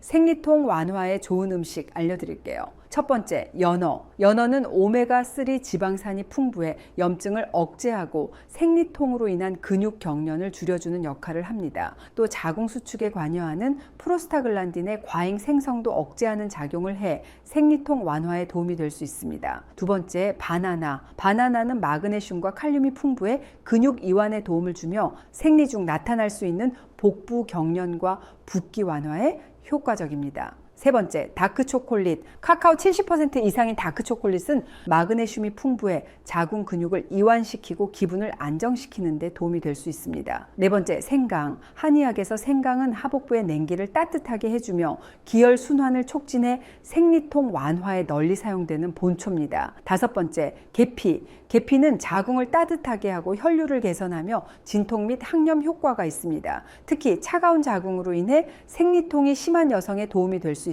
생리통 완화에 좋은 음식 알려드릴게요. 첫 번째, 연어. 연어는 오메가3 지방산이 풍부해 염증을 억제하고 생리통으로 인한 근육 경련을 줄여주는 역할을 합니다. 또 자궁 수축에 관여하는 프로스타글란딘의 과잉 생성도 억제하는 작용을 해 생리통 완화에 도움이 될 수 있습니다. 두 번째, 바나나. 바나나는 마그네슘과 칼륨이 풍부해 근육 이완에 도움을 주며 생리 중 나타날 수 있는 복부 경련과 붓기 완화에 효과적입니다. 세 번째, 다크 초콜릿. 카카오 70% 이상인 다크 초콜릿은 마그네슘이 풍부해 자궁 근육을 이완시키고 기분을 안정시키는 데 도움이 될 수 있습니다. 네 번째, 생강. 한의학에서 생강은 하복부의 냉기를 따뜻하게 해주며 기혈 순환을 촉진해 생리통 완화에 널리 사용되는 본초입니다. 다섯 번째, 계피. 계피는 자궁을 따뜻하게 하고 혈류를 개선하며 진통 및 항염 효과가 있습니다. 특히 차가운 자궁으로 인해 생리통이 심한 여성에 도움이 될 수.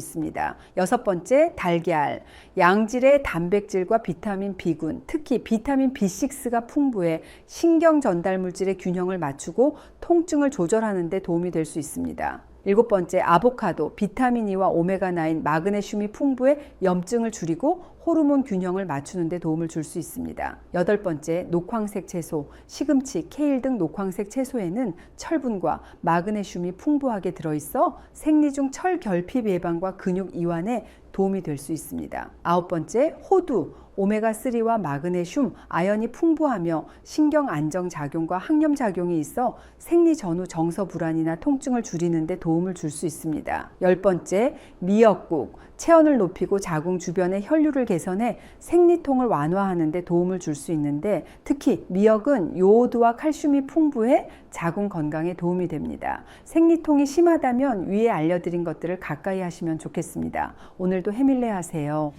여섯 번째, 달걀. 양질의 단백질과 비타민 B군, 특히 비타민 B6가 풍부해 신경 전달 물질의 균형을 맞추고 통증을 조절하는 데 도움이 될 수 있습니다. 일곱 번째, 아보카도. 비타민 E와 오메가9, 마그네슘이 풍부해 염증을 줄이고 호르몬 균형을 맞추는 데 도움을 줄 수 있습니다. 여덟 번째, 녹황색 채소. 시금치, 케일 등 녹황색 채소에는 철분과 마그네슘이 풍부하게 들어있어 생리 중 철 결핍 예방과 근육 이완에 도움이 될 수 있습니다. 아홉 번째, 호두. 오메가3와 마그네슘, 아연이 풍부하며 신경 안정 작용과 항염 작용이 있어 생리 전후 정서 불안이나 통증을 줄이는 데 도움을 줄 수 있습니다. 열 번째, 미역국. 체온을 높이고 자궁 주변의 혈류를 개선 해 생리통을 완화하는 데 도움을 줄 수 있는데 특히 미역은 요오드와 칼슘이 풍부해 자궁 건강에 도움이 됩니다. 생리통이 심하다면 위에 알려드린 것들을 가까이 하시면 좋겠습니다. 오늘도 해밀레 하세요.